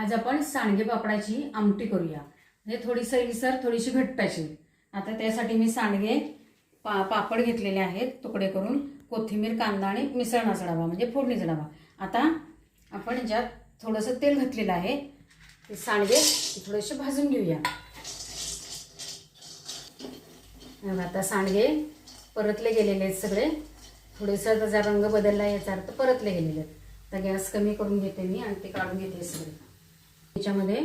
आज आपण सांडगे पापडाची आमटी करूया. म्हणजे थोडी विसर थोडीशी घट्ट अशी आता त्यासाठी मी सांडगे पा पापड घेतलेले आहेत तुकडे करून. कोथिंबीर कांदा आणि मिसळणाचा डबा म्हणजे फोडणीचा डबा. आता आपण ज्यात थोडंसं तेल घातलेलं आहे ते सांडगे थोडेसे भाजून घेऊया. आता सांडगे परतले गेलेले आहेत सगळे. थोडेसं त्याचा रंग बदलला याचा अर्थ परतले गेलेले आहेत. आता गॅस कमी करून घेते मी आणि ते काढून घेते सगळे. त्याच्यामध्ये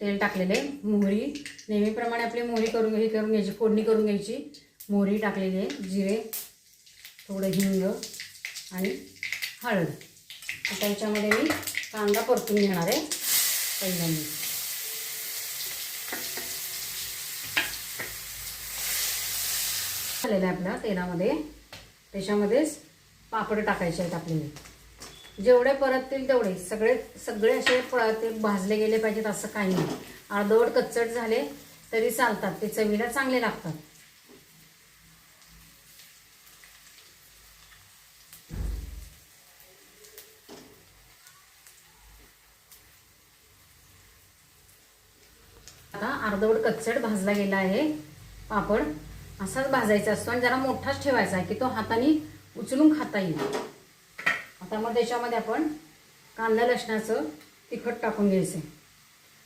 तेल टाकलेले मोहरी. नेहमीप्रमाणे आपली मोहरी करून हे करून घ्यायची फोडणी करून घ्यायची. मोहरी टाकलेली आहे जिरे थोडं हिंग आणि हळद. आता याच्यामध्ये मी कांदा परतून घेणार आहे पहिल्यांदा. झालेला आहे आपला तेलामध्ये. त्याच्यामध्येच पापड टाकायचे आहेत आपल्याला. जेवढे परततील तेवढे. सगळे सगळे असे ते भाजले गेले पाहिजेत असं काही नाही. अर्धवट कच्चट झाले तरी चालतात. ते चवीला चांगले लागतात. आता अर्धवट कच्चट भाजला गेला आहे. पापड असाच भाजायचा असतो आणि जरा मोठाच ठेवायचा आहे की तो हाताने उचलून खाता येईल. आता मग त्याच्यामध्ये आपण कांदा लसणाचं तिखट टाकून घ्यायचं. आहे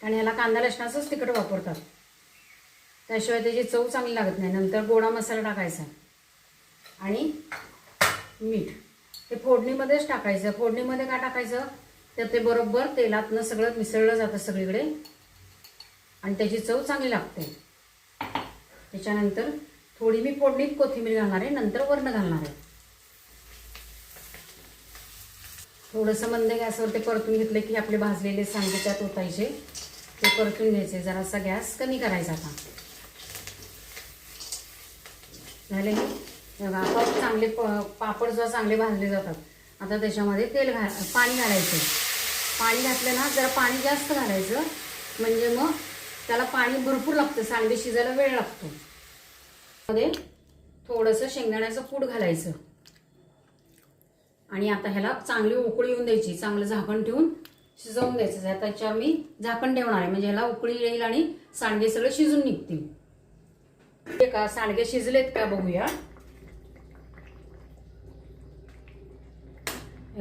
कारण ह्याला कांदा लसणाचंच तिखट वापरतात. त्याशिवाय त्याची चव चांगली लागत नाही. नंतर गोडा मसाला टाकायचा. आणि मीठ. हे फोडणीमध्येच टाकायचं. फोडणीमध्ये काय टाकायचं? तर ते बरोबर तेलातनं सगळं मिसळलं जातं सगळीकडे. आणि त्याची चव चांगली लागते. त्याच्यानंतर थोडी मी फोडणीत कोथिंबीर घालणार आहे. नंतर वरण घालणार आहे. थोडंसं मंद गॅसवर ते परतून घेतलं की आपले भाजलेले सांगे त्यात ओतायचे. ते परतून घ्यायचे जरासा गॅस कमी करायचा आता. झाले की बघा चांगले पापड सुद्धा चांगले भाजले जातात. आता त्याच्यामध्ये तेल घा पाणी घालायचं. पाणी घातलं ना जरा पाणी जास्त घालायचं. म्हणजे मग त्याला पाणी भरपूर लागतं सांडगे शिजायला वेळ लागतो. मध्ये थोडंसं शेंगदाण्याचं पूड घालायचं. आणि आता ह्याला चांगली उकळी येऊन द्यायची चांगलं झाकण ठेवून शिजवून द्यायचं. आता याच्यावर मी झाकण ठेवणार आहे. म्हणजे ह्याला उकळी येईल आणि सांडगे सगळे शिजून निघतील. का सांडगे शिजलेत का बघूया.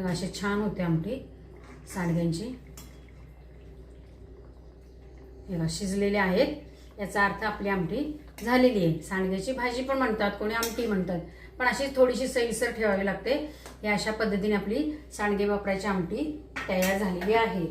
असे छान होते आमटी सांडग्यांची. हे शिजलेले आहेत. याचा अर्थ आपली आमटी झालेली आहे. सांडग्याची भाजी पण म्हणतात कोणी आमटी म्हणतात. पण अशी थोडीशी सैलसर ठेवावी लागते. या अशा पद्धतीने आपली सांडगे वापरायची आमटी तयार झालेली आहे.